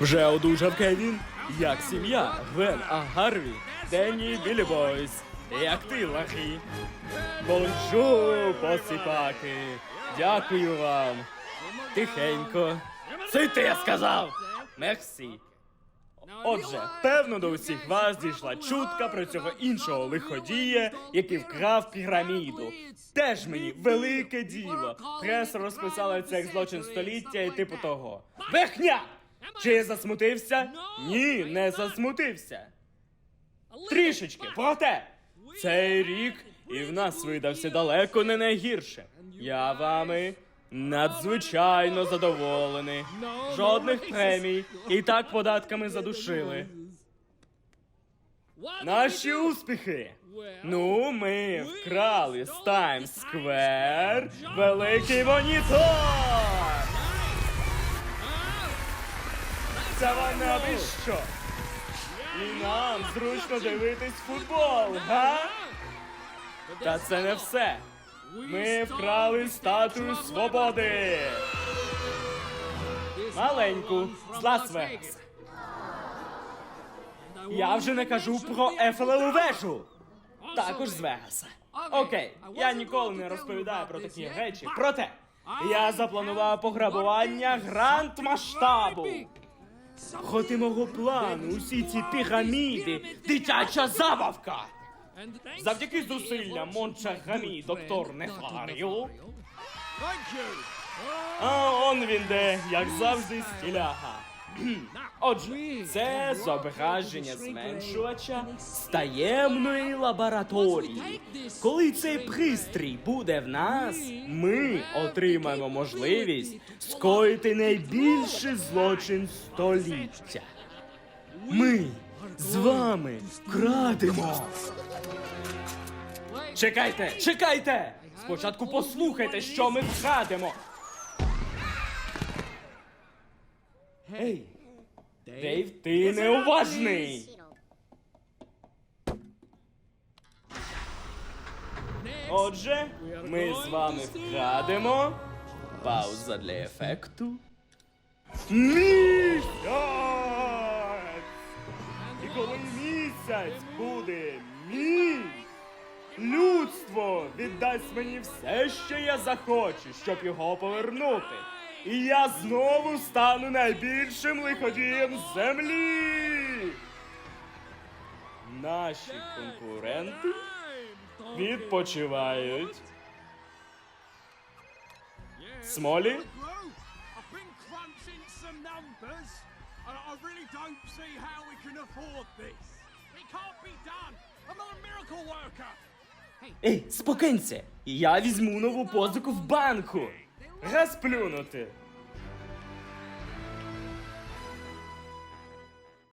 Вже одужав Кевін. Як сім'я? Гвен, а Гарві? Денні, Білі Бойс. Як ти, лахи? Бонжу, посіпаки. Дякую вам. Тихенько. Це ти сказав. Мерсі. Отже, певно, до усіх вас дійшла чутка про цього іншого лиходія, який вкрав піраміду. Теж мені велике діло. Преса розписала це як злочин століття і типу того. Брехня! Чи я засмутився? Ні, не засмутився. Трішечки, проте цей рік і в нас видався далеко не найгірше. Я вами надзвичайно задоволений. Жодних премій. І так податками задушили. Наші успіхи. Ну, ми вкрали з Таймс Сквер великий монітор. Це вам не аби що. І нам зручно дивитись футбол, га? Та це не все. Ми вкрали статую свободи. Маленьку з Лас-Вегаса. Я вже не кажу про Ефелеву вежу. Також з Вегаса. Окей, я ніколи не розповідаю про такі речі. Проте я запланував пограбування гранд масштабу. Хоти мого плану, усі ці піраміди, дитяча забавка. Завдяки зусиллям Мончагамі, доктор Нефаріо. А он він де, як завжди, стіляга. Отже, це зображення зменшувача з таємної лабораторії. Коли цей пристрій буде в нас, ми отримаємо можливість скоїти найбільший злочин століття. Ми з вами крадемо. Чекайте, чекайте! Спочатку послухайте, що ми вкрадемо. Ей, Дейв, ти неуважний! Отже, ми з вами вкрадемо. Пауза для ефекту. Місяць! І коли місяць буде мій, людство віддасть мені все, що я захочу, щоб його повернути. І я знову стану найбільшим лиходієм землі. Наші конкуренти відпочивають. Смолі? Ей, спокинься! Я візьму нову позику в банку. Розплюнути.